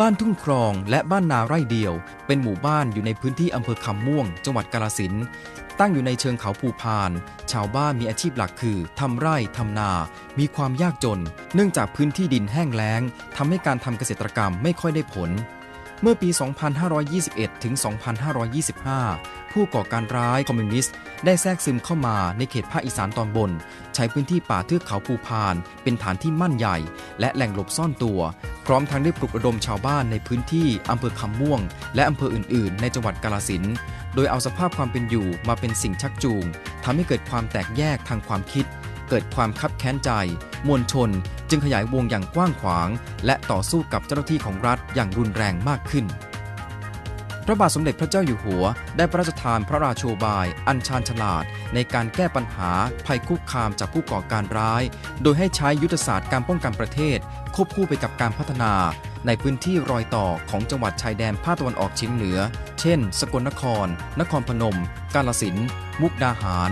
บ้านทุ่งครองและบ้านนาไร่เดียว เป็นหมู่บ้านอยู่ในพื้นที่อำเภอคำม่วง จังหวัดกาลสินตั้งอยู่ในเชิงเขาภูพาน ชาวบ้านมีอาชีพหลักคือทำไร่ทำนา มีความยากจน เนื่องจากพื้นที่ดินแห้งแล้งทำให้การทำเกษตรกรรมไม่ค่อยได้ผล เมื่อปี 2521 ถึง 2525 ผู้ก่อการร้ายคอมมิวนิสต์ ได้แทรกซึมเข้ามาในเขตภาคอีสานตอนบน ใช้พื้นที่ป่าเทือกเขาภูพาน เป็นฐานที่มั่นใหญ่ และแหล่งหลบซ่อนตัว พร้อมทั้งได้ปลุกระดมชาวบ้านในพื้นที่อำเภอคำม่วง และอำเภออื่น ๆ ในจังหวัดกาลสินโดยเอาสภาพความเป็นอยู่มาเป็นสิ่งชักจูงทำให้เกิดความแตกแยกทางความคิด เกิดความคับแค้นใจ มวลชน จึงขยายวงอย่างกว้างขวาง และต่อสู้กับเจ้าหน้าที่ของรัฐอย่างรุนแรงมากขึ้น พระบาทสมเด็จพระเจ้าอยู่หัว ได้พระราชทานพระราโชบาย อันชาญฉลาด ในการแก้ปัญหาภัยคุกคามจากผู้ก่อการร้าย โดยให้ใช้ยุทธศาสตร์การป้องกันประเทศ ควบคู่ไปกับการพัฒนา ในพื้นที่รอยต่อของจังหวัดชายแดนภาคตะวันออกเฉียงเหนือ เช่น สกลนคร นครพนม กาลสินธุ์มุกดาหาร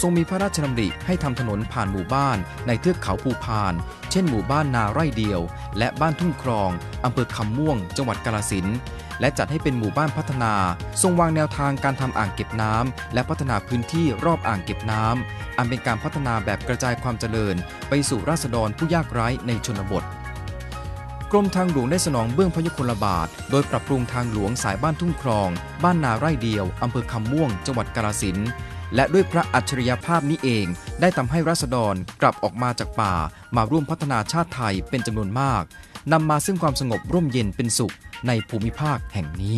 ทรงมีพระราชดำริให้ทำถนนผ่านหมู่บ้านในเทือกเขาภูพาน เช่นหมู่บ้านนาไร่เดียว และบ้านทุ่งครองอำเภอคำม่วง จังหวัดกาลสินและจัดให้เป็นหมู่บ้านพัฒนา ทรงวางแนวทางการทำอ่างเก็บน้ำและพัฒนาพื้นที่รอบอ่างเก็บน้ำอันเป็นการพัฒนาแบบกระจายความเจริญ ไปสู่ราษฎรผู้ยากไร้ในชนบท กรมทางหลวงได้สนองเบื้องพยุคลบาท โดยปรับปรุงทางหลวงสายบ้านทุ่งครอง บ้านนาไร่เดียวอำเภอคำม่วง จังหวัดกาฬสิน และด้วยพระอัจฉริยภาพนี้เอง ได้ทำให้ราษฎรกลับออกมาจากป่า มาร่วมพัฒนาชาติไทยเป็นจำนวนมากนำมาซึ่งความสงบร่มเย็นเป็นสุขในภูมิภาคแห่งนี้